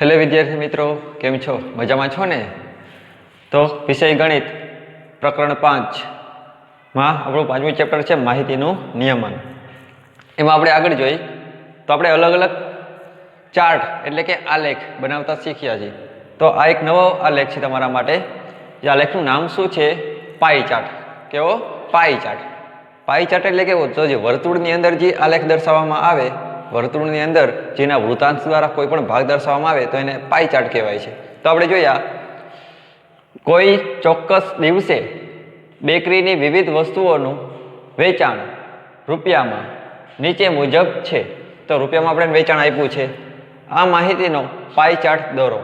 Hello વિદ્યાર્થી મિત્રો, કેમ છો? મજામાં છો ને? તો વિષય ગણિત પ્રકરણ પાંચમાં આપણું પાંચમું ચેપ્ટર છે માહિતીનું નિયમન. એમાં આપણે આગળ જોઈ, તો આપણે અલગ અલગ ચાર્ટ એટલે કે આલેખ બનાવતા શીખ્યા છીએ. તો આ એક નવો આલેખ છે તમારા માટે. જે આલેખનું નામ શું છે? Pie chart. કેવો? Pie chart. પાઈ ચાર્ટ એટલે કેવો? તો જે વર્તુળની અંદર જે આલેખ દર્શાવવામાં આવે વર્તુળની અંદર જેના વૃતાંશ દ્વારા કોઈ પણ ભાગ દર્શાવવામાં આવે તો એને પાઈ ચાર્ટ કહેવાય છે. તો આપણે જોયા કોઈ ચોક્કસ દિવસે બેકરીની વિવિધ વસ્તુઓનું વેચાણ રૂપિયામાં નીચે મુજબ છે. તો રૂપિયામાં આપણે વેચાણ આપ્યું છે. આ માહિતીનો પાઈ ચાર્ટ દોરો.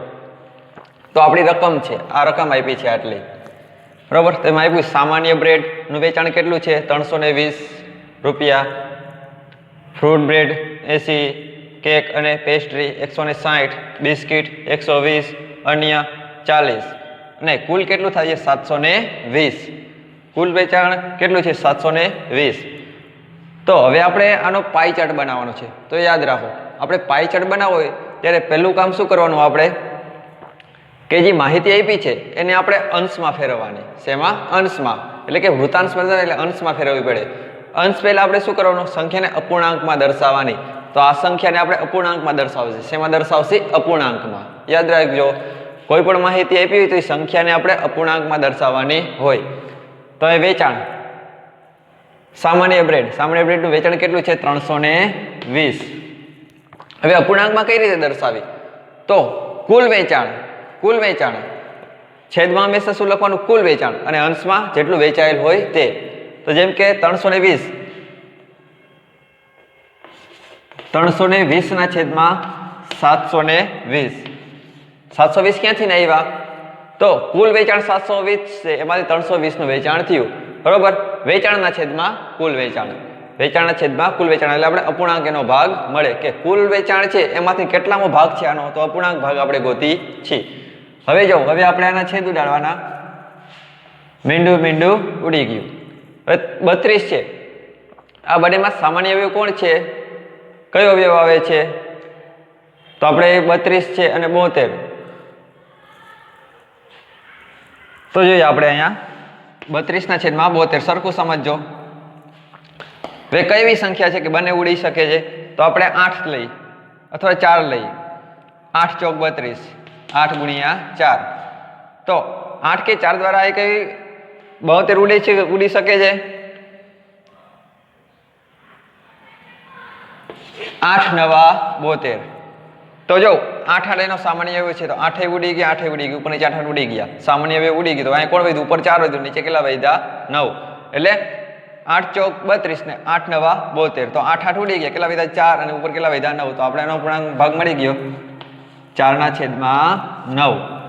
તો આપણી રકમ છે. આ રકમ આપી છે આટલી. બરાબર? તેમાં આપ્યું સામાન્ય બ્રેડનું વેચાણ કેટલું છે? ત્રણસો ને વીસ રૂપિયા. ફ્રૂટ બ્રેડ એંસી, કેક અને પેસ્ટ્રી એકસો ને સાઠ, બિસ્કિટ એકસો વીસ, અન્ય ચાલીસ. અને કુલ કેટલું થાય છે? સાતસો ને વીસ. કુલ વેચાણ કેટલું છે? સાતસો ને વીસ. તો હવે આપણે આનો પાઈ ચાર્ટ બનાવવાનો છે. તો યાદ રાખો, આપણે પાઈ ચાર્ટ બનાવવો હોય, ત્યારે પહેલું કામ શું કરવાનું આપણે? કે જે માહિતી આપી છે, એને આપણે અંશમાં ફેરવવાની. શેમાં? અંશમાં. એટલે કે વૃતાંશ એટલે અંશમાં ફેરવવી પડે. અંશ પહેલાં આપણે શું કરવાનું? સંખ્યાને અપૂર્ણાંકમાં દર્શાવવાની. તો આ સંખ્યાને આપણે અપૂર્ણાંકમાં દર્શાવશે. શેમાં દર્શાવશે? અપૂર્ણાંકમાં. યાદ રાખજો, કોઈ પણ માહિતી આપી હોય તો એ સંખ્યાને આપણે અપૂર્ણાંકમાં દર્શાવવાની હોય. તો એ વેચાણ. સામાન્ય બ્રેડ. સામાન્ય બ્રેડનું વેચાણ કેટલું છે? ત્રણસો વીસ. હવે અપૂર્ણાંકમાં કઈ રીતે દર્શાવી? તો કુલ વેચાણ. કુલ વેચાણ. છેદમાં હંમેશા શું લખવાનું? કુલ વેચાણ. અને અંશમાં જેટલું વેચાયેલ હોય તે. તો જેમ કે ત્રણસો ને વીસ. ત્રણસો ને વીસના છેદમાં સાતસો ને વીસ. સાતસો વીસ ક્યાંથી ને આવ્યા? તો કુલ વેચાણ સાતસો વીસ છે, એમાંથી ત્રણસો વીસનું વેચાણ થયું. બરોબર? વેચાણના છેદમાં કુલ વેચાણ. વેચાણના છેદમાં કુલ વેચાણ, એટલે આપણે અપૂર્ણાંક એનો ભાગ મળે કે કુલ વેચાણ છે, એમાંથી કેટલામો ભાગ છે આનો? તો અપૂર્ણાંક ભાગ આપણે ગોતી છીએ હવે જો, હવે આપણે આના છેદ ઉડાડવાના. મીંડું મીંડું ઉડી ગયું. બત્રીસ છે. આ બંનેમાં સામાન્ય અવયવ કોણ છે? કયો અવયવ આવે છે? તો આપણે બત્રીસ છે અને બોતેર. તો જોઈએ આપણે અહીંયા. બત્રીસના છેદમાં બોતેર. સરખું સમજજો. હવે કઈ એવી સંખ્યા છે કે બંને ઉડી શકે છે? તો આપણે આઠ લઈ અથવા ચાર લઈ આઠ ચોક બત્રીસ. આઠ ગુણ્યા ચાર. તો આઠ કે ચાર દ્વારા એ કઈ બોતેર ઉડે છે, ઉડી શકે છે? આઠ, નવા, બોતેર. તો જો, આઠ એનો સામાન્ય અવયવ છે, તો આઠે ઉડી ગયા, આઠે ઉડી ગયું ઉપર નીચે આઠ ઉડી ગયા. સામાન્ય અવયવ ઉડી ગયું, તો અહીંયા કોણ વધ્યું? ઉપર ચાર વધ્યું, નીચે કેટલા વધ્યા? નવ. એટલે આઠ ચોક બત્રીસ ને આઠ, નવા, બોતેર. તો આઠ આઠ ઉડી ગયા, કેટલા વધ્યા? ચાર અને ઉપર કેટલા વધ્યા? નવ. તો આપણે એનો પૂર્ણાંક ભાગ મળી ગયો. ચારના છેદમાં નવ.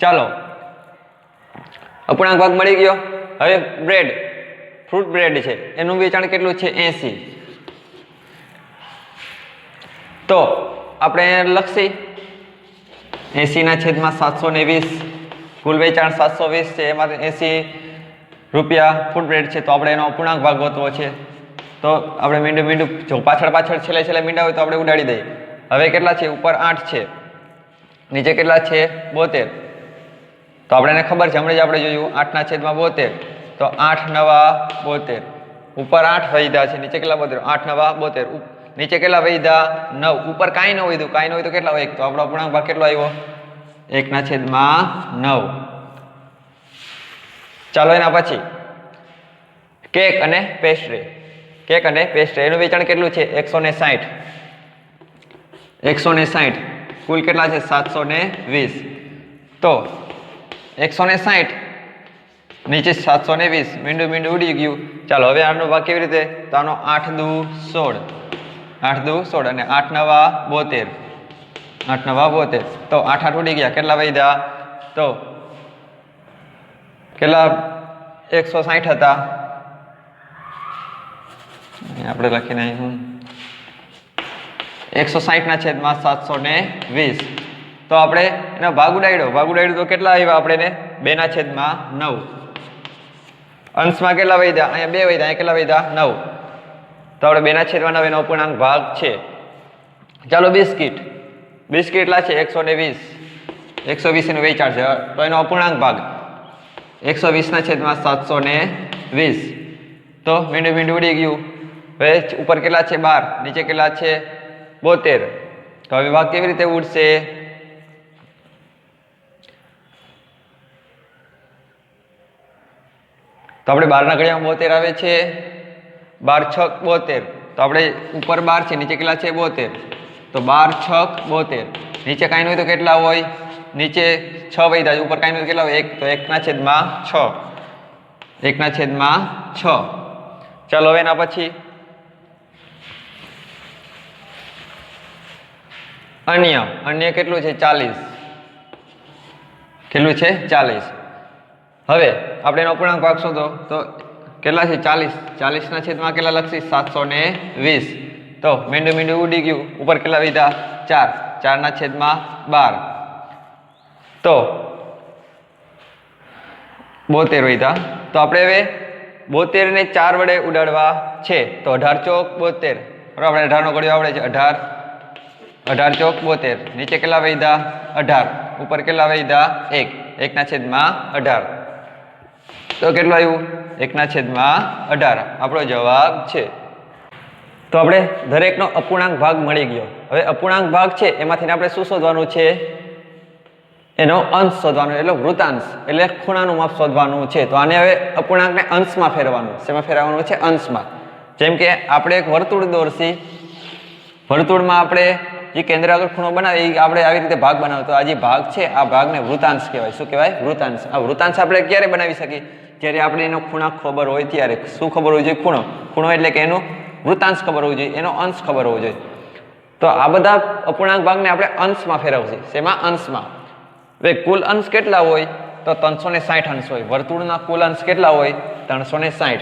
ચાલો અપૂર્ણાંક ભાગ મળી ગયો. હવે બ્રેડ ફ્રૂટ બ્રેડ છે. એનું વેચાણ કેટલું છે? એસી. તો આપણે લખશી. એસીના છેદમાં સાતસો ને વીસ. કુલ વેચાણ સાતસો વીસ છે. એમાં એસી રૂપિયા ફૂડ બ્રેડ છે. તો આપણે એનો અપૂર્ણાંક ભાગ ગોતવો છે. તો આપણે મીંડું મીંડું જો પાછળ પાછળ છેલ્લે છેલ્લે મીંડા હોય તો આપણે ઉડાડી દઈએ. હવે કેટલા છે? ઉપર આઠ છે. નીચે કેટલા છે? બોતેર. તો આપણે એને ખબર છે, હમણાં જ આપણે જોયું, આઠના છેદમાં બોતેર. તો આઠ નવા બોતેર. ઉપર આઠ વૈધા છે, નીચે કેટલા બોતેર? આઠ નવા બોતેર. નીચે કેટલા વૈધા? નવ. ઉપર કાંઈ ન વૈધું. કાંઈ ન હોય તો કેટલા હોય? એક. તો આપણો અપૂર્ણાંક ભાગ કેટલો આવ્યો? એકના છેદમાં નવ. ચાલો એના પછી. કેક અને પેસ્ટ્રી કેક અને પેસ્ટ્રી એનું વેચાણ કેટલું છે? એકસો ને સાઠ. એકસો ને સાઠ. કુલ કેટલા છે? સાતસો ને વીસ. તો એકસો ને સાઠ નીચે સાતસો ને વીસ, મીંડું મીંડું ઉડી ગયું. ચાલો, હવે આનો ભાગ કેવી રીતે? તો આનો આઠ દુ સોળ. આઠ દુ સોળ અને આઠ નવા બોતેર. આઠ નવા બોતેર. તો આઠ આઠ ઉડી ગયા. કેટલા વૈધા? તો કેટલા? એકસો સાઠ હતા. આપણે લખીને હું એકસો સાઠના છેદમાં સાતસો ને વીસ. તો આપણે એનો ભાગ ઉડાડ્યો. ભાગ ઉડાડ્યો તો કેટલા આવ્યા આપણે ને બેના છેદમાં નવ. અંશમાં કેટલા વધ્યા? અહીંયા બે વધ્યા, અહીંયા કેટલા વધ્યા? નવ. તો આપણે બેના છેદમાં નવ એનો અપૂર્ણાંક ભાગ છે. ચાલો બિસ્કિટ. બિસ્કિટ કેટલા છે? એકસો ને વીસ. એકસો વીસ એનું વેચાણ છે. તો એનો અપૂર્ણાંક ભાગ. એકસો વીસના છેદમાં સાતસો ને વીસ. તો મીંડું મીંડું ઉડી ગયું. હવે ઉપર કેટલા છે? બાર. નીચે કેટલા છે? બોતેર. તો હવે ભાગ કેવી રીતે ઉડશે? તો આપણે બારના ઘડિયામાં બોતેર આવે છે. બાર છક બોતેર. તો આપણે ઉપર બાર છે, નીચે કેટલા છે? બોતેર. તો બાર છક બોતેર. નીચે કાંઈ હોય તો કેટલા હોય? નીચે છ વૈધા ઉપર કાંઈ હોય કેટલા હોય? એક. તો એકના છેદમાં છ. એકના છેદમાં છ. ચાલો હવે એના પછી. અન્ય. અન્ય કેટલું છે? ચાલીસ. કેટલું છે? ચાલીસ. હવે આપણે એનો અપૂર્ણાંક ભાગ શોધો તો કેટલા છે? ચાલીસ. ચાલીસના છેદમાં કેટલા લખશી? સાતસો ને વીસ. તો મીંડું મીંડું ઉડી ગયું. ઉપર કેટલા લીધા ચાર. ચારના છેદમાં બાર. તો બોતેર વીધા. તો આપણે હવે બોતેરને ચાર વડે ઉડાડવા છે. તો અઢાર ચોક બોતેર. બરાબર, આપણે અઢારનો ગળ્યો આવડે છે. અઢાર. અઢાર ચોક બોતેર. નીચે કેટલા વૈધા? અઢાર. ઉપર કેટલા વૈધા? એક. એકના છેદમાં અઢાર. તો કેટલું આવ્યું એકના છેદમાં અઢાર. આપણો જવાબ છે. તો આપણે દરેકનો અપૂર્ણાંક ભાગ મળી ગયો. હવે અપૂર્ણાંક ભાગ છે, એમાંથી આપણે શું શોધવાનું છે? એનો અંશ શોધવાનો એટલે વૃતાંશ, એટલે ખૂણાનું માપ શોધવાનું છે. તો આને હવે અપૂર્ણાંકને અંશમાં ફેરવાનું શેમાં ફેરવવાનું છે? અંશમાં. જેમ કે આપણે એક વર્તુળ દોરશી. વર્તુળમાં આપણે જે કેન્દ્ર ખૂણો બનાવે એ આપણે આવી રીતે ભાગ બનાવતો. આ જે ભાગ છે, આ ભાગને વૃતાંશ કહેવાય. શું કહેવાય? વૃતાંશ. આ વૃતાંશ આપણે ક્યારે બનાવી શકીએ? જ્યારે આપણે એનો ખૂણા ખબર હોય ત્યારે શું ખબર હોવી જોઈએ? ખૂણો. ખૂણો એટલે કે એનો વૃતાંશ ખબર હોવું જોઈએ, એનો અંશ ખબર હોવો જોઈએ. તો આ બધા અપૂર્ણાંક ભાગને આપણે અંશમાં ફેરવશે. શેમાં? અંશમાં. હવે કુલ અંશ કેટલા હોય? તો ત્રણસો ને સાઠ અંશ હોય. વર્તુળના કુલ અંશ કેટલા હોય? ત્રણસો ને સાઠ.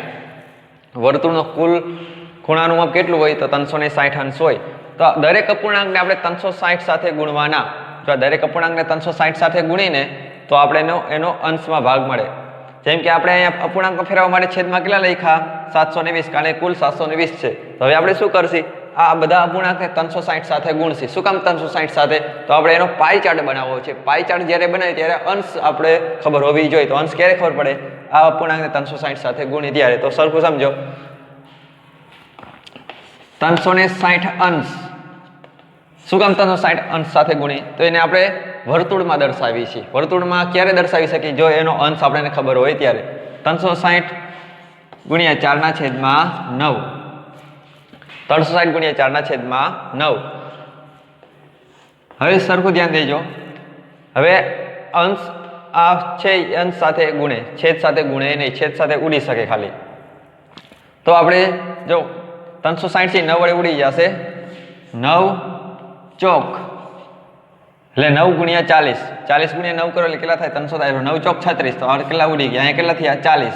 વર્તુળનો કુલ ખૂણાનું માપ કેટલું હોય? તો ત્રણસો ને સાઠ અંશ હોય. તો દરેક અપૂર્ણાંકને આપણે ત્રણસો સાઠ સાથે ગુણવાના. આ દરેક અપૂર્ણાંકને ત્રણસો સાઠ સાથે ગુણીને, તો આપણે એનો એનો અંશમાં ભાગ મળે. જેમ કે આપણે અહીંયા અપૂર્ણાંક ફેરવવા માટે છેદમાં કેટલા લખ્યા? સાતસો ને વીસ, કારણ કે કુલ સાતસો ને વીસ છે. તો હવે આપણે શું કરશી? આ બધા અપૂર્ણાંકને ત્રણસો સાઠ સાથે ગુણશી. શું કામ ત્રણસો સાઠ સાથે? તો આપણે એનો પાઈ ચાર્ટ બનાવવો છે. પાઈ ચાર્ટ જ્યારે બનાવીએ ત્યારે અંશ આપણે ખબર હોવી જોઈએ. તો અંશ ક્યારે ખબર પડે? આ અપૂર્ણાંકને ત્રણસો સાઠ સાથે ગુણી ત્યારે. તો સરખું સમજો. ત્રણસો ને સાઠ અંશ. ત્રણસો સાઠ અંશ સાથે ગુણી. તો એને આપણે વર્તુળમાં દર્શાવીએ છીએ. વર્તુળમાં ક્યારે દર્શાવી શકીએ? જો એનો અંશ આપણને ખબર હોય ત્યારે. ત્રણસો સાઠ ગુણ્યા ચારના છેદમાં નવ. ત્રણસો સાઠ ગુણ્યા ચારના છેદમાં નવ. હવે સરખું ધ્યાન દેજો. હવે અંશ આ છે અંશ સાથે ગુણે. છેદ સાથે ગુણે નહીં, છેદ સાથે ઉડી શકે ખાલી. તો આપણે જો ત્રણસો સાઠથી નવ વડે ઉડી જશે. નવ ચોક. એટલે નવ ગુણ્યા ચાલીસ. ચાલીસ ગુણ્યા નવ કરો એટલે કેટલા થાય? ત્રણસો થાય. નવ ચોક છત્રીસ. તો આ કેટલા ઉડી ગયા? અહીંયા કેટલા થયા? ચાલીસ.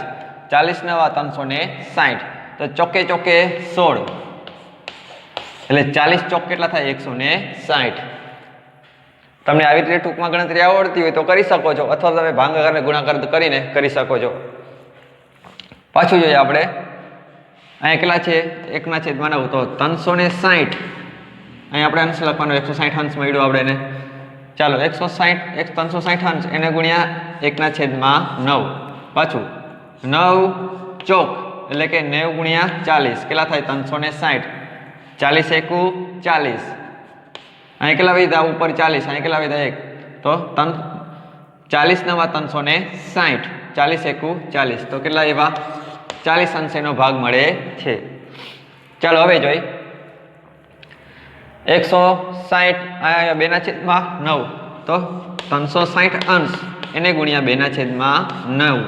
ચાલીસ નવા ત્રણસો ને સાઠ. તો ચોકે ચોકે સોળ. એટલે ચાલીસ ચોક કેટલા થાય? એકસો ને સાઠ. તમને આવી રીતે ટૂંકમાં ગણતરી આવડતી હોય તો કરી શકો છો. અથવા તમે ભાંગાકારને ગુણાકાર કરીને કરી શકો છો. પાછું જોઈએ આપણે. અહીંયા કેટલા છે? એકના છેદમાં નવ. તો ત્રણસો ને સાઠ. અહીં આપણે અંશ લખવાનો એકસો સાઠ અંશ મળ્યો આપણે એને ચાલો, એકસો સાઠ એક ત્રણસો સાઠ અંશ, એને ગુણ્યા એકના છેદમાં નવ. પાછું, નવ ચોક, એટલે કે નેવ ગુણ્યા ચાલીસ. કેટલા થાય? ત્રણસો ને સાઠ ચાલીસ એકુ ચાલીસ. અહીં કેટલા વિધા ઉપર ચાલીસ, અહીં કેટલા વિધા એક. તો ત્રણ, ચાલીસ નવા ત્રણસો ને સાઠ ચાલીસ એકુ ચાલીસ. તો કેટલા એવા ચાલીસ અંશ એનો ભાગ મળે છે. ચાલો, હવે જોઈ એકસો સાઠ અહીંયા બેના નવ. તો ત્રણસો સાઠ અંશ એને ગુણ્યા બેના છેદમાં નવ.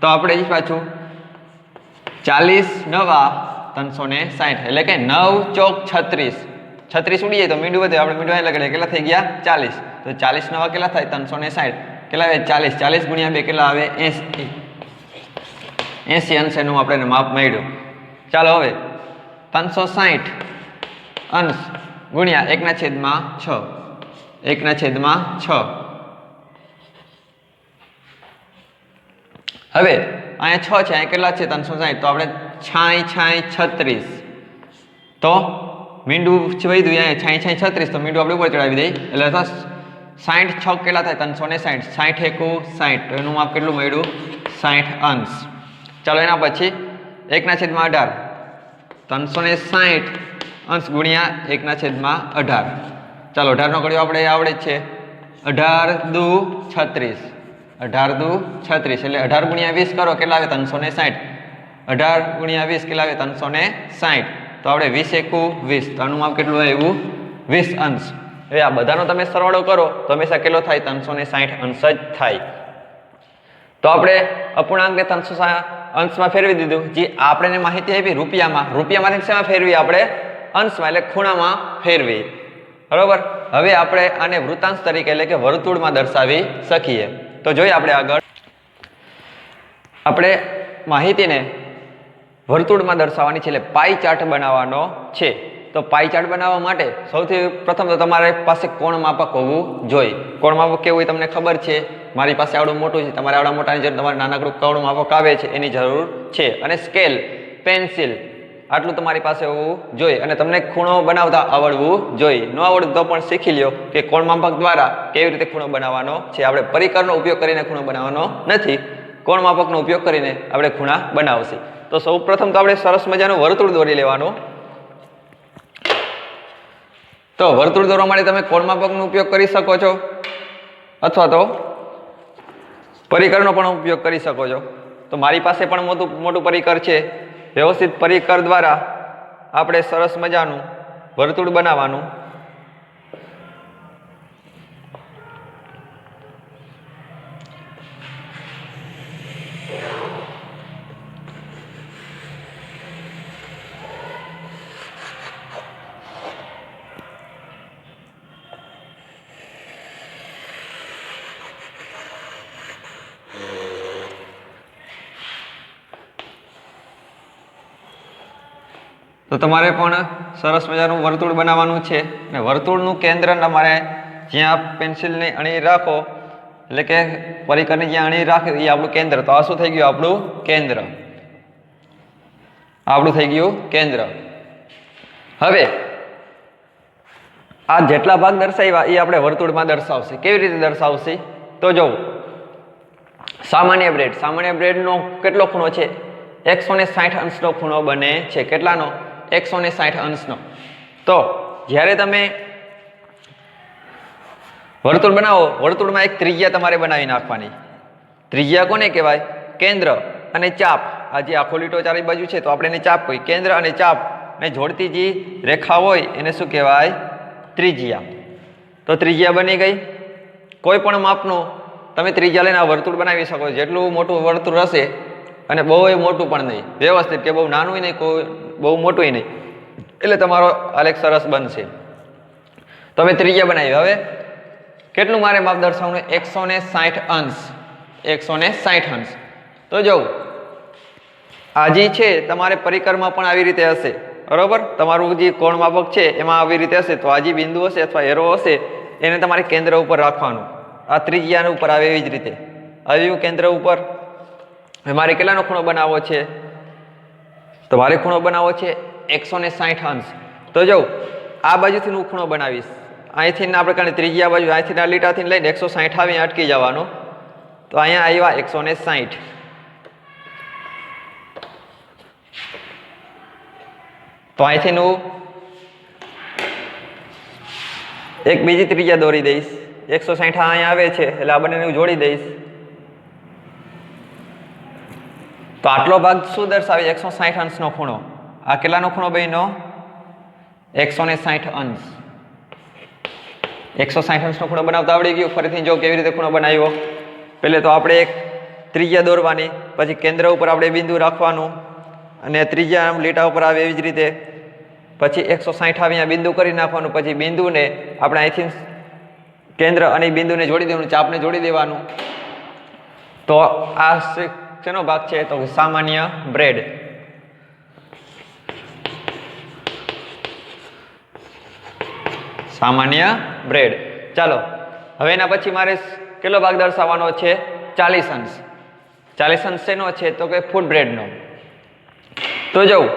તો આપણે જ પાછું ચાલીસ નવા ત્રણસો ને સાઠ એટલે કે નવ ચોક છત્રીસ. છત્રીસ ઉડીએ તો મીંડું વધે. આપણે મીંડું લગાડે કેટલા થઈ ગયા? ચાલીસ. તો ચાલીસ નવા કેટલા થાય? ત્રણસો ને સાઠ કેટલા આવે? ચાલીસ. ચાલીસ ગુણ્યા બે કેટલા આવે? એસી. એસી અંશ એનું આપણે માપ મળ્યું. ચાલો હવે ત્રણસો સાઠ અંશ ગુણ્યા એકના છેદમાં છ. એકના છેદમાં છ. હવે, અહીંયા છ છે, અહીંયા કેટલા છે ત્રણસો સાહીઠ તો આપણે છાઈ છાઈ છત્રીસ. તો મીંડું વધ્યું અહીંયા. છાઈ છાઈ છત્રીસ. તો મીંડું આપણે ઉપર ચડાવી દઈએ. એટલે તો સાઠ છ કેટલા થાય? ત્રણસો ને સાઠ. સાઠ એકુ સાઠ. એનું માપ કેટલું મળ્યું? સાઠ અંશ. ચાલો એના પછી એકના છેદમાં અઢાર. ત્રણસો ને સાઠ. અંશ ગુણ્યા એકના છેદમાં અઢાર. ચાલો, અઢારનો ઘડિયો આપણે આવડે જ છે. અઢાર દુ છત્રીસ. અઢાર દુ છત્રીસ, એટલે અઢાર ગુણ્યા વીસ કરો, કેટલા આવે? ત્રણસો ને સાઠ. અઢાર ગુણ્યા વીસ, કેટલા આવે? ત્રણસો ને સાઠ. તો આપણે વીસ એકુ વીસ. તો આનું માપ કેટલું આવ્યું વીસ અંશ. હવે આ બધાનો તમે સરવાળો કરો, તો હંમેશા કેટલો થાય? ત્રણસો ને સાઠ અંશ જ થાય. તો આપણે અપૂર્ણાંકને ત્રણસો અંશમાં ફેરવી દીધું. જે આપણે માહિતી આપી રૂપિયામાં, રૂપિયામાંથી શેમાં ફેરવી આપણે? અંશમાં એટલે ખૂણામાં ફેરવી. બરોબર? હવે આપણે આને વૃતાંશ તરીકે એટલે કે વર્તુળમાં દર્શાવી શકીએ. તો જોઈએ આપણે આગળ. આપણે માહિતીને વર્તુળમાં દર્શાવવાની છે એટલે પાઈ ચાર્ટ બનાવવાનો છે. તો પાઈ ચાર્ટ બનાવવા માટે સૌથી પ્રથમ તો તમારે પાસે કોણ માપક હોવું જોઈએ. કોણ માપક કેવું હોય તમને ખબર છે? મારી પાસે આવડું મોટું છે. તમારે આવડા મોટાની જરૂર તમારે નાનકડું કોણ માપક આવે છે એની જરૂર છે. અને સ્કેલ, પેન્સિલ આટલું તમારી પાસે હોવું જોઈએ અને તમને ખૂણો બનાવતા આવડવું જોઈએ. ન આવડતું તો પણ શીખી લ્યો કે કોણ માપક દ્વારા કેવી રીતે ખૂણો બનાવવાનો છે. આપણે પરિકરનો ઉપયોગ કરીને ખૂણો બનાવવાનો નથી. કોણ માપકનો ઉપયોગ કરીને આપણે ખૂણા બનાવશે. તો સૌ તો આપણે સરસ મજાનું વર્તુળ દોરી લેવાનું. તો વર્તુળ દોરવા માટે તમે કોણ માપકનો ઉપયોગ કરી શકો છો? અથવા તો પરિકરનો પણ ઉપયોગ કરી શકો છો. તો મારી પાસે પણ મોટું મોટું પરિકર છે. વ્યવસ્થિત પરિકર દ્વારા આપણે સરસ મજાનું વર્તુળ બનાવવાનું. તો તમારે પણ સરસ મજાનું વર્તુળ બનાવવાનું છે. અને વર્તુળનું કેન્દ્ર તમારે જ્યાં પેન્સિલની અણી રાખો, એટલે કે પરિકરની જ્યાં અણી રાખે એ આપણું કેન્દ્ર. તો આ શું થઈ ગયું? આપણું કેન્દ્ર. આપણું થઈ ગયું કેન્દ્ર. હવે, આ જેટલા ભાગ દર્શાવ્યા એ આપણે વર્તુળમાં દર્શાવશે. કેવી રીતે દર્શાવશે? તો જોવું. સામાન્ય બ્રેડ. સામાન્ય બ્રેડનો કેટલો ખૂણો છે? એકસો ને સાઠ અંશનો ખૂણો બને છે. કેટલાનો? એકસો ને સાઠ અંશનો. તો જ્યારે તમે વર્તુળ બનાવો, વર્તુળમાં એક ત્રિજ્યા તમારે બનાવી નાખવાની. ત્રિજ્યા કોને કહેવાય? કેન્દ્ર અને ચાપ. આ જે આખો લીટો ચારે બાજુ છે, તો આપણે એને ચાપ કહીએ. કેન્દ્ર અને ચાપ. ને જોડતી જે રેખા હોય, એને શું કહેવાય? ત્રિજ્યા. તો ત્રિજ્યા બની ગઈ. કોઈ પણ માપનું તમે ત્રિજ્યા લઈને આ વર્તુળ બનાવી શકો જેટલું મોટું વર્તુળ હશે, અને બહુ મોટું પણ નહીં. વ્યવસ્થિત કે બહુ નાનું નહીં, કોઈ બહુ મોટું નહીં. એટલે તમારો આલેખ સરસ બનશે તમે ત્રિજ્યા બનાવી હવે કેટલું મારે માપ દર્શાવવાનું એકસો ને સાઠ અંશ. એકસો ને સાઠ અંશ. તો જોવું આજી છે, તમારે પરિકરમાં પણ આવી રીતે હશે. બરોબર? તમારું જે કોણ માપક છે, એમાં આવી રીતે હશે. તો આજી બિંદુ હશે અથવા એરો હશે, એને તમારે કેન્દ્ર ઉપર રાખવાનું. આ ત્રિજ્યાના ઉપર આવે એવી જ રીતે. આવ્યું કેન્દ્ર ઉપર. મારે કેટલાનો ખૂણો બનાવવો છે? તો મારે ખૂણો બનાવવો છે એકસો ને સાઠ અંશ. તો જો, આ બાજુથી હું ખૂણો બનાવીશ. અહીંથી આપણે કારણે ત્રીજી આ બાજુ, અહીંથી આ લીટાથી લઈને એકસો સાઠ આવી અટકી જવાનું. તો અહીંયા આવ્યા એકસો ને સાઠ. તો અહીંથી હું એક બીજી ત્રીજા દોરી દઈશ. એકસો સાઠ અહીંયા આવે છે, એટલે આ બંનેને હું જોડી દઈશ. તો આટલો ભાગ શું દર્શાવે? એકસો સાઠ અંશનો ખૂણો. આ કેટલાનો ખૂણો બહેનો એકસો ને સાઠ અંશ. એકસો સાઠ અંશનો ખૂણો બનાવતા આવડી ગયું. ફરીથી જો કેવી રીતે ખૂણો બનાવ્યો. પહેલે તો આપણે એક ત્રિજ્યા દોરવાની, પછી કેન્દ્ર ઉપર આપણે બિંદુ રાખવાનું અને ત્રીજા લીટા ઉપર આવે એવી જ રીતે. પછી એકસો સાઠ અહીંયા બિંદુ કરી નાખવાનું, પછી બિંદુને આપણે અહીંથી કેન્દ્ર અને બિંદુને જોડી દેવાનું, ચાપને જોડી દેવાનું. તો આ શેનો ભાગ છે તો સામાન્ય બ્રેડ. સામાન્ય બ્રેડ. ચાલો, હવે એના પછી મારે કેટલો ભાગ દર્શાવવાનો છે? ચાલીસ અંશ. ચાલીસ અંશ શેનો છે? તો કે ફૂડ બ્રેડનો. તો જવું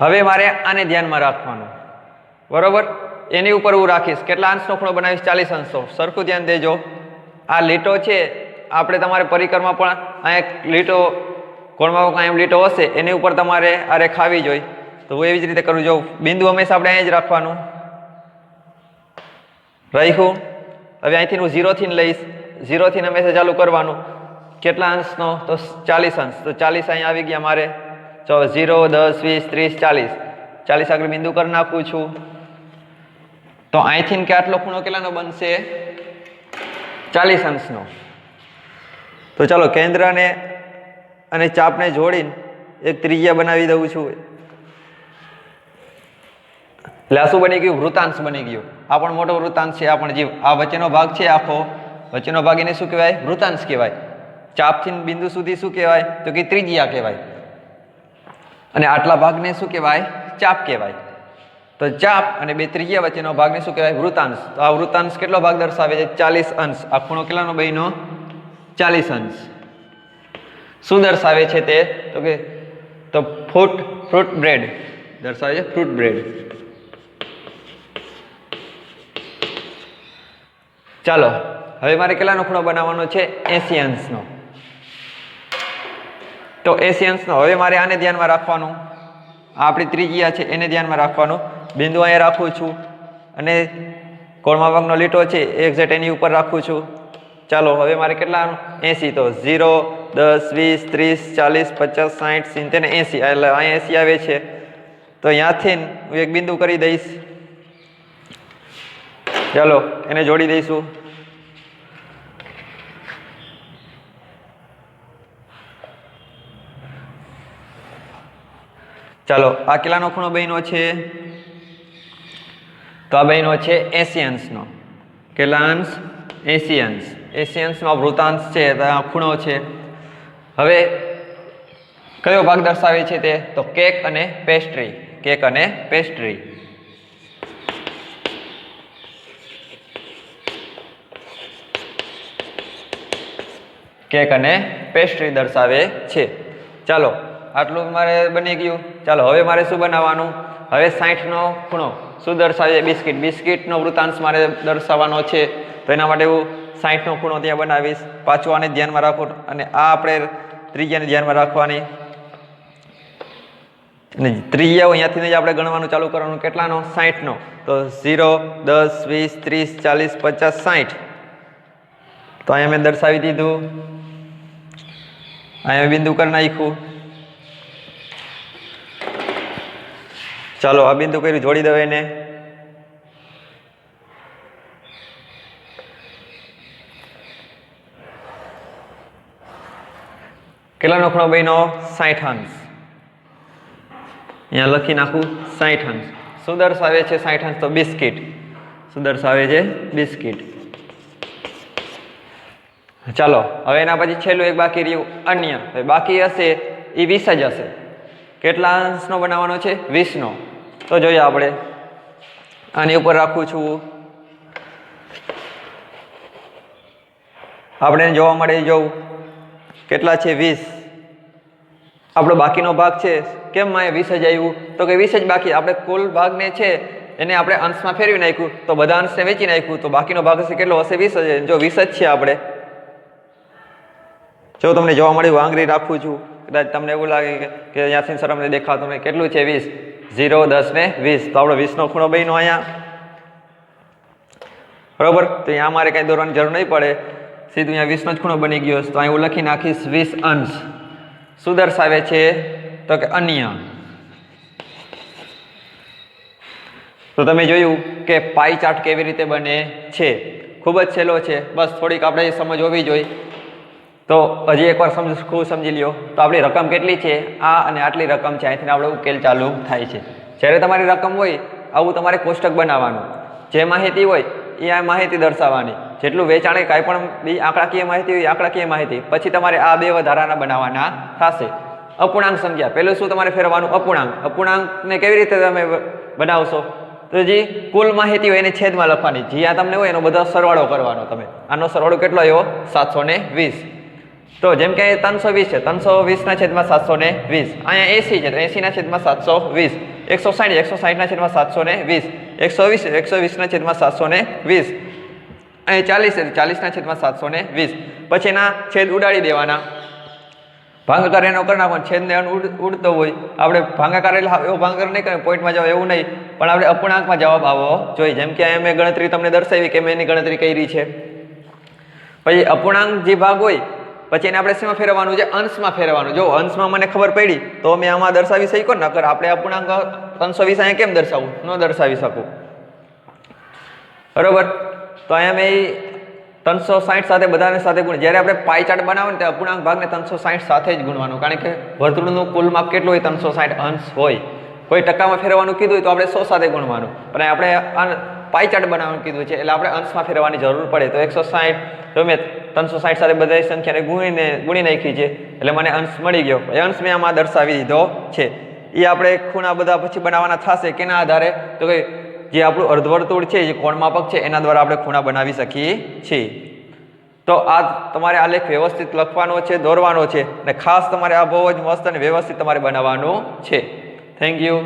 હવે મારે આને ધ્યાનમાં રાખવાનું. બરોબર? એની ઉપર હું રાખીશ. કેટલા અંશનો ખૂણો બનાવીશ? ચાલીસ અંશો. સરખું ધ્યાન દેજો. આ લીટો છે આપણે તમારે પરિકરમાં પણ અહીંયા લીટો કોણમાં કાંઈ લીટો હશે, એની ઉપર તમારે આ રેખા આવી જોઈએ તો એવી જ રીતે કરું જોઉં બિંદુ હંમેશા આપણે અહીંયા જ રાખવાનું. રાખ્યું. હવે અહીંથી હું ઝીરોથી લઈશ. ઝીરોથી હંમેશા ચાલુ કરવાનું. કેટલા અંશનો? તો ચાલીસ અંશ. તો ચાલીસ અહીંયા આવી ગયા મારે. ચો ઝીરો, દસ, વીસ, ત્રીસ, ચાલીસ. ચાલીસ આગળ બિંદુ કરી નાખું છું. તો અહીંથી કે આટલો ખૂણો કેટલાનો બનશે? ચાલીસ અંશનો. તો ચાલો કેન્દ્રને અને ચાપને જોડીને એક ત્રિજ્યા બનાવી દઉં છું. એટલે આ શું બની ગયું, વૃતાંશ બની ગયું. આ પણ મોટો વૃતાંશ છે, આ પણ જીવ. આ વચ્ચેનો ભાગ છે આખો. વચ્ચેનો ભાગ એને શું કહેવાય? વૃતાંશ કહેવાય. ચાપથી બિંદુ સુધી શું કહેવાય? તો કે ત્રિજ્યા કહેવાય. અને આટલા ભાગને શું કહેવાય? ચાપ કહેવાય. તો ચાપ અને બે ત્રિજ્યા વચ્ચેનો ભાગને શું કહેવાય? વૃતાંશ. તો આ વૃતાંશ કેટલો ભાગ દર્શાવે છે? ચાલીસ અંશ. આ ખૂણો કેટલાનો? બહેનો ચાલીસ અંશ. શું દર્શાવે છે તે. તો કે, તો ફૂટ ફ્રૂટ બ્રેડ. દર્શાવે છે ફ્રૂટ બ્રેડ. ચાલો, હવે મારે કેટલાનો ખૂણો બનાવવાનો છે? એસી અંશનો. તો એસી અંશનો. હવે મારે આને ધ્યાનમાં રાખવાનું. આ આપણી ત્રિજ્યા છે, એને ધ્યાનમાં રાખવાનું. બિંદુ અહીંયા રાખું છું. અને કોણમાં ભાગનો લીટો છે એક્ઝેક્ટ એની ઉપર રાખું છું. ચાલો, હવે મારે કેટલા એસી, તો ઝીરો, દસ, વીસ, ત્રીસ, ચાલીસ, પચાસ સાઠ સિત્તેર એંસી. એટલે અહીંયા એંસી આવે છે. તો અહીંયાથી હું એક બિંદુ કરી દઈશ. ચાલો, એને જોડી દઈશું. ચાલો, આ કેટલાનો ખૂણો બહેનો છે? તો આ બહેનો છે એસી અંશનો. કેટલા અંશ? એસી એશિયન્સમાં વૃતાંશ છે ત્યાં ખૂણો છે. હવે કયો ભાગ દર્શાવે છે તે? તો કેક અને પેસ્ટ્રી કેક અને પેસ્ટ્રી કેક અને પેસ્ટ્રી દર્શાવે છે. ચાલો, આટલું મારે બની ગયું. ચાલો, હવે મારે શું બનાવવાનું? હવે સાઠનો ખૂણો. શું દર્શાવે બિસ્કિટ. બિસ્કિટનો વૃતાંશ મારે દર્શાવવાનો છે. તો એના માટે હું સાઠનો ખૂણો ત્યાં બનાવીશ. પાછું આને ધ્યાનમાં રાખો અને આ આપણે ત્રિજ્યાને ધ્યાનમાં રાખવાની. અને ત્રીજા અહીંયાથી જ આપણે ગણવાનું ચાલુ કરવાનું કેટલાનો? સાઠનો તો ઝીરો, દસ, વીસ, ત્રીસ, ચાલીસ, પચાસ સાઠ તો અહીંયા મેં દર્શાવી દીધું. અહીંયા બિંદુ કરી નાખ્યું. ચાલો આ બિંદુ કર્યું, જોડી દઉં એને. કેટલાનો ખૂણો બહેનો? સાઠ અંશ. અહીંયા લખી નાખું સાઠ અંશ. શું દર્શાવે છે સાઠ અંશ તો બિસ્કિટ. શું દર્શાવે છે બિસ્કિટ. ચાલો, હવે એના પછી છેલ્લું એક બાકી રહ્યું, અન્ય. બાકી હશે એ વીસ જ હશે. કેટલા અંશનો બનાવવાનો છે? વીસનો. તો જોઈએ આપણે. આની ઉપર રાખું છું. આપણે જોવા મળે જોવું કેટલા છે? વીસ. આપણો બાકીનો ભાગ છે. કેમ માં વીસ જ આવ્યું? તો કે વીસ જ બાકી. આપણે કુલ ભાગને છે, એને આપણે અંશમાં ફેરવી નાખ્યું. તો બધા અંશને વેચી નાખ્યું. તો બાકીનો ભાગ હશે કેટલો? હશે વીસ જ. જો વીસ જ છે આપણે. જો તમને જોવા મળ્યું, આંગળી રાખું છું. કદાચ તમને એવું લાગે કે અહીંયાથી સર અમને દેખાતું નહીં કેટલું છે? વીસ. ઝીરો, દસ ને વીસ. તો આપણો વીસનો ખૂણો બન્યો અહીંયા. બરોબર? તો અહીંયા મારે કાંઈ દોરવાની જરૂર નહીં પડે. સીધું અહીંયા વીસનો જ ખૂણો બની ગયો તો અહીં હું લખી નાખીશ વીસ અંશ. શું દર્શાવે છે? તો કે અન્ય. તો તમે જોયું કે પાઈ ચાર્ટ કેવી રીતે બને છે? ખૂબ જ સહેલો છે. બસ થોડીક આપણે સમજ હોવી જોઈએ. તો હજી એકવાર સમજ ખૂબ સમજી લ્યો. તો આપણી રકમ કેટલી છે? આ અને આટલી રકમ છે. અહીંથી આપણો ઉકેલ ચાલુ થાય છે. જ્યારે તમારી રકમ હોય, આવું તમારે કોષ્ટક બનાવવાનું. જે માહિતી હોય, એ આ માહિતી દર્શાવવાની. જેટલું વેચાણે કાંઈ પણ બી આંકડાકીય માહિતી હોય આંકડાકીય માહિતી. પછી તમારે આ બે વધારાના બનાવવાના થશે. અપૂર્ણાંક સંખ્યા પહેલું શું તમારે ફેરવાનું અપૂર્ણાંક. અપૂર્ણાંકને કેવી રીતે તમે બનાવશો? તો જે, કુલ માહિતી હોય એને છેદમાં લખવાની. જે આ તમને હોય એનો બધો સરવાળો કરવાનો તમે. આનો સરવાળો કેટલો આવ્યો? સાતસો ને વીસ. તો જેમ કે ત્રણસો વીસ છે, ત્રણસો વીસના છેદમાં સાતસો ને વીસ. અહીંયા એસી છે, તો એસીના છેદમાં સાતસો વીસ. એકસો સાઠ, એકસો સાઠના છેદમાં સાતસો ને વીસ. એકસો વીસ, એકસો વીસના છેદમાં સાતસો ને વીસ. અહીં ચાલીસ ચાલીસના છેદમાં સાતસો ને વીસ. પછી એના છેદ ઉડાડી દેવાના. ભાંગાકાર એનો કરી નાખવાનો, છેદને ઉડ, ઉડતો હોય. આપણે ભાંગાકાર એટલે એવો ભાંગાકાર નહીં કરે પોઈન્ટમાં જાવ એવું નહીં. પણ આપણે અપૂર્ણાંકમાં જવાબ આવવો જોઈએ, જેમ કે મેં ગણતરી તમને દર્શાવી કે મેં એની ગણતરી કરી છે. પછી અપૂર્ણાંક જે ભાગ હોય પછી એને આપણે શેમાં ફેરવવાનું છે? અંશમાં ફેરવવાનું. જો અંશમાં મને ખબર પડી, તો મેં આમાં દર્શાવી શક્યો નકર આપણે અપૂર્ણાંક ત્રણસો વીસ અહીંયા કેમ દર્શાવું? ન દર્શાવી શકું. બરોબર? તો અહીંયા મેં ત્રણસો સાઠ સાથે બધાને સાથે ગુણ. જ્યારે આપણે પાઈ ચાર્ટ બનાવો ને ત્યારે અપૂર્ણાંક ભાગને ત્રણસો સાઠ સાથે જ ગુણવાનું. કારણ કે વર્તુળનું કુલ માપ કેટલું હોય? ત્રણસો સાઠ અંશ હોય. કોઈ ટકામાં ફેરવવાનું કીધું હોય તો આપણે સો સાથે ગુણવાનું. પણ આપણે પાઈ ચાર્ટ બનાવવાનું કીધું છે, એટલે આપણે અંશમાં ફેરવાની જરૂર પડે. તો એકસો સાઠ જો મેં ત્રણસો સાઠ સાથે બધાય સંખ્યાને ગુણીને, ગુણી નાખી છે. એટલે મને અંશ મળી ગયો. એ અંશ મેં આમાં દર્શાવી દીધો છે. એ આપણે ખૂણા બધા પછી બનાવવાના થશે કેના આધારે? તો કે જે આપણું અર્ધવર્તુળ છે, જે કોણ માપક છે, એના દ્વારા આપણે ખૂણા બનાવી શકીએ છીએ. તો આ તમારે આ લેખ વ્યવસ્થિત લખવાનો છે, દોરવાનો છે. અને ખાસ તમારે આ બહુ જ મસ્ત અને વ્યવસ્થિત તમારે બનાવવાનું છે. Thank you